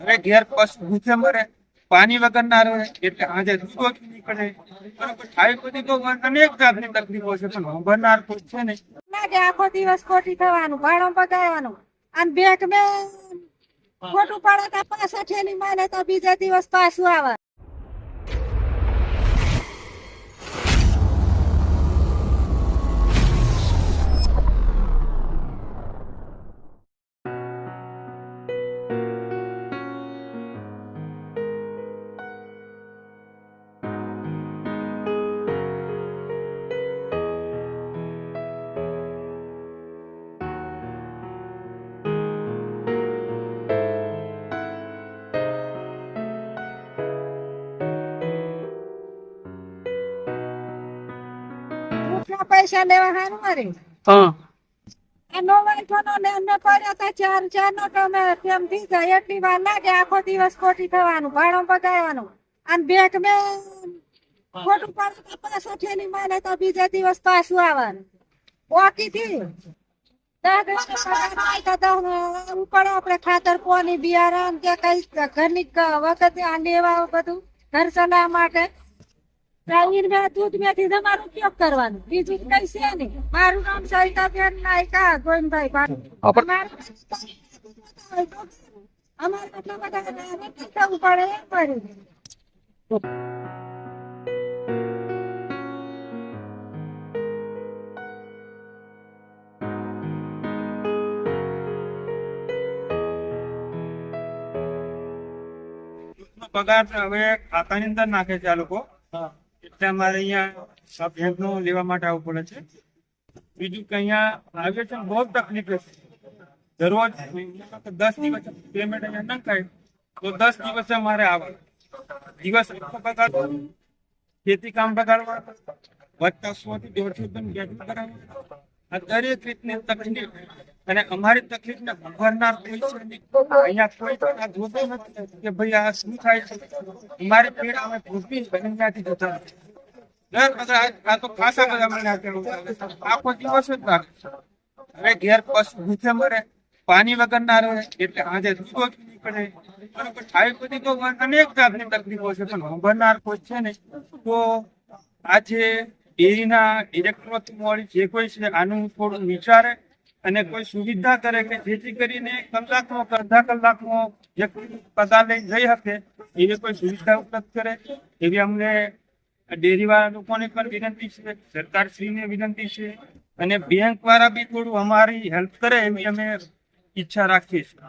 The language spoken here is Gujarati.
હવે ઘેર પશુ ભૂખે મરે, પાણી વગર ના રહે, એટલે આજે દૂધ નીકળે. બરાબર બધી તો અનેક જાતની તકલીફો છે, પણ સાંભળનાર કોઈ છે નહીં. આખો દિવસ ખોટી થવાનું ભાડો બગાડવાનું અને બેંક મેં ખોટું પડે તો પાછા ઠેલી માને તો બીજા દિવસ પાછું આવે. જૂઠના પૈસા લેવા હારું મારે? હા. આ વાંચવાનો ને અમે પડ્યા તો ચાર ચાર નો તમે તેમ થઈ જાય? એટલી વાર લાગે આખો દિવસ ખોટી થવાનું ભાડો બગાડવાનું. અને બેંક મે ખોટું પડે તો પાછા ઠેલી માને તો બીજા દિવસ પાછું આવવાનું. ઓકી થી આપણે ખાતર કોની બિયારણ કે કઈ ઘરની વખતે વખત આ લેવા બધું ઘર ચલાવવા માટે. પ્રાઈવેટ મેં દૂધ મેથી તમારો ઉપયોગ કરવાનો? બીજું કઈ છે નહીં. મારું નામ સરિતાબેન નાયકા ગોવિંદભાઈ અમારે એટલા બધા નથી થવું પડે એમ પડ્યું દૂધનો પગાર હવે ખાતાની અંદર નાખે છે આ લોકો. અમારે અહીંયા બેંક લેવા માટે આવવું પડે છે. બીજું કે અહીંયા આવે છે બહુ તકલીફ છે. દરરોજ દસ દિવસ પેમેન્ટ અહીંયા ન થાય તો દસ દિવસે મારે આવે. દિવસ ખેતી કામ બગાડવા વધતા સો થી દોઢસો રૂપિયા ગેટ કરાવવા આ દરેક રીતની તકલીફ. અને અમારી તકલીફ ને ભરનાર કોઈ છે અહીંયા કોઈ પણ આ જોતો નથી કે ભાઈ આ શું થાય છે. અમારી પીડા અમે ભૂપી બની અહીંયાથી જતા નથી. ખાસા બધા મને. આખો દિવસ જ લાગે હવે ઘેર મરે, પાણી વગર ના રહે, એટલે આજે દૂધો જ નીકળે. બરાબર, આવી બધી તો અનેક જાતની તકલીફો છે, પણ સાંભળનાર કોઈ છે નહીં. તો આજે ડેરીના ડિરેક્ટર મળી, જે કોઈ છે આનું થોડું વિચારે અને કોઈ સુવિધા કરે કે જેથી કરીને કલાકનો અડધા કલાકનો જે પદાર લઈ જઈ શકે, એવી કોઈ સુવિધા ઉપલબ્ધ કરે, એવી અમને ડેરીવાળા લોકોને પણ વિનંતી છે? સરકારશ્રીને વિનંતી છે. અને બેંક વાળા બી થોડું અમારી હેલ્પ કરે એવી અમે ઈચ્છા રાખીએ છીએ.